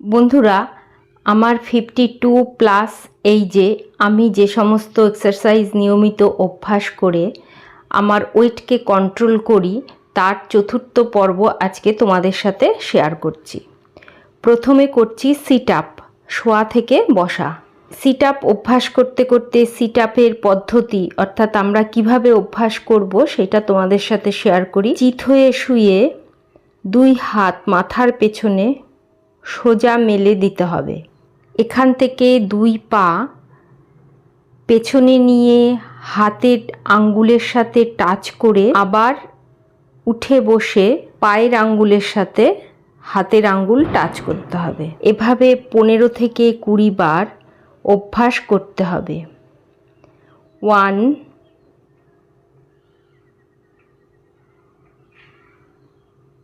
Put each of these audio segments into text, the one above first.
বন্ধুরা, আমার fifty two plus এই যে আমি যে সমস্ত এক্সারসাইজ নিয়মিত অভ্যাস করে আমার ওয়েটকে কন্ট্রোল করি, তার চতুর্থ পর্ব আজকে তোমাদের সাথে শেয়ার করছি। প্রথমে করছি সিট আপ শোয়া থেকে বসা। সিট আপ অভ্যাস করতে করতে সিট আপের পদ্ধতি, অর্থাৎ আমরা কীভাবে অভ্যাস করব সেটা তোমাদের সাথে শেয়ার করি। চিত হয়ে শুয়ে দুই হাত মাথার পেছনে সোজা মেলে দিতে হবে। এখান থেকে দুই পা পেছনে নিয়ে হাতের আঙ্গুলের সাথে টাচ করে আবার উঠে বসে পায়ের আঙ্গুলের সাথে হাতের আঙ্গুল টাচ করতে হবে। এভাবে পনেরো থেকে কুড়ি বার অভ্যাস করতে হবে। ওয়ান,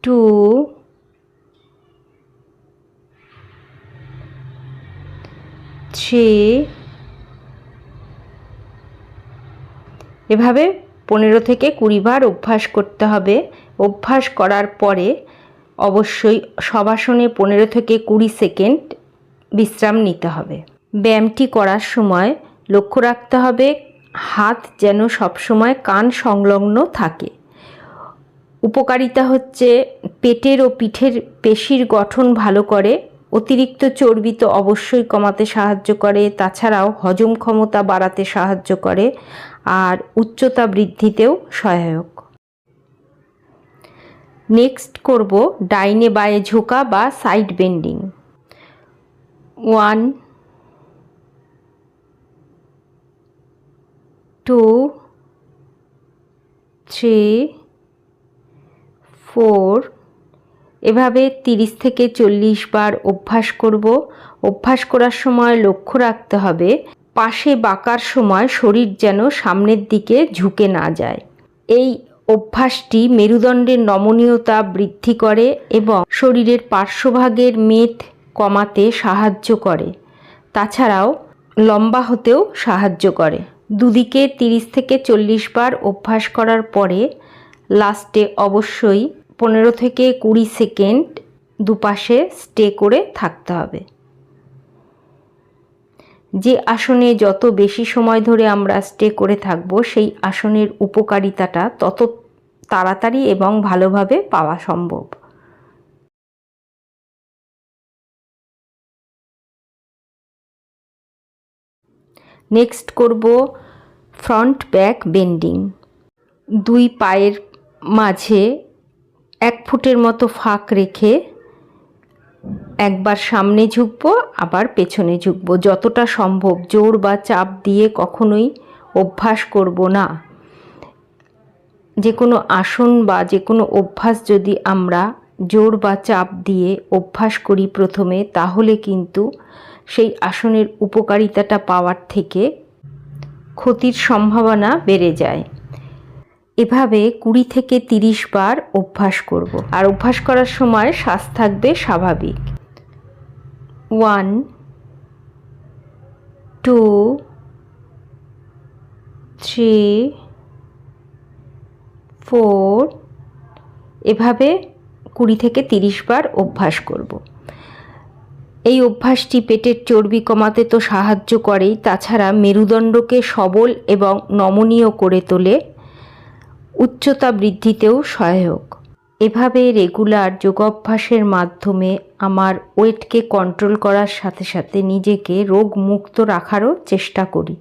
টু থ্রি এভাবে পনেরো থেকে কুড়ি বার অভ্যাস করতে হবে। অভ্যাস করার পরে অবশ্যই সবাসনে পনেরো থেকে কুড়ি সেকেন্ড বিশ্রাম নিতে হবে। ব্যায়ামটি করার সময় লক্ষ্য রাখতে হবে, হাত যেন সবসময় কান সংলগ্ন থাকে। উপকারিতা হচ্ছে পেটের ও পিঠের পেশির গঠন ভালো করে অতিরিক্ত চর্বি তো অবশ্যই কমাতে সাহায্য করে, তাছাড়াও হজম ক্ষমতা বাড়াতে সাহায্য করে আর উচ্চতা বৃদ্ধিতেও সহায়ক। নেক্সট করব ডাইনে বায়ে ঝোঁকা বা side bending. One, two, three, four এভাবে তিরিশ থেকে চল্লিশ বার অভ্যাস করব। অভ্যাস করার সময় লক্ষ্য রাখতে হবে, পাশে বাঁকার সময় শরীর যেন সামনের দিকে ঝুঁকে না যায়। এই অভ্যাসটি মেরুদণ্ডের নমনীয়তা বৃদ্ধি করে এবং শরীরের পার্শ্বভাগের মেদ কমাতে সাহায্য করে, তাছাড়াও লম্বা হতেও সাহায্য করে। দুদিকে তিরিশ থেকে চল্লিশ বার অভ্যাস করার পরে লাস্টে অবশ্যই পনেরো থেকে কুড়ি সেকেন্ড দুপাশে স্টে করে থাকতে হবে। যে আসনে যত বেশি সময় ধরে আমরা স্টে করে থাকব, সেই আসনের উপকারিতাটা তত তাড়াতাড়ি এবং ভালোভাবে পাওয়া সম্ভব। নেক্সট করব ফ্রন্ট ব্যাক বেন্ডিং। দুই পায়ের মাঝে এক ফুটের মতো ফাঁক রেখে একবার সামনে ঝুঁকবো, আবার পেছনে ঝুঁকবো। যতটা সম্ভব জোর বা চাপ দিয়ে কখনোই অভ্যাস করব না। যে কোনো আসন বা যে কোনো অভ্যাস যদি আমরা জোর বা চাপ দিয়ে অভ্যাস করি প্রথমে, তাহলে কিন্তু সেই আসনের উপকারিতাটা পাওয়ার থেকে ক্ষতির সম্ভাবনা বেড়ে যায়। এভাবে কুড়ি থেকে তিরিশ বার অভ্যাস করব। আর অভ্যাস করার সময় শ্বাস থাকবে স্বাভাবিক। ওয়ান, টু, থ্রি, ফোর, এভাবে কুড়ি থেকে তিরিশ বার অভ্যাস করব। এই অভ্যাসটি পেটের চর্বি কমাতে তো সাহায্য করেই। তাছাড়া মেরুদণ্ডকে সবল এবং নমনীয় করে তোলে উচ্চতা বৃদ্ধিতেও সহায়ক। এভাবে রেগুলার যোগাভ্যাসের মাধ্যমে আমার ওয়েটকে কন্ট্রোল করার সাথে সাথে নিজেকে রোগমুক্ত রাখারও চেষ্টা করি।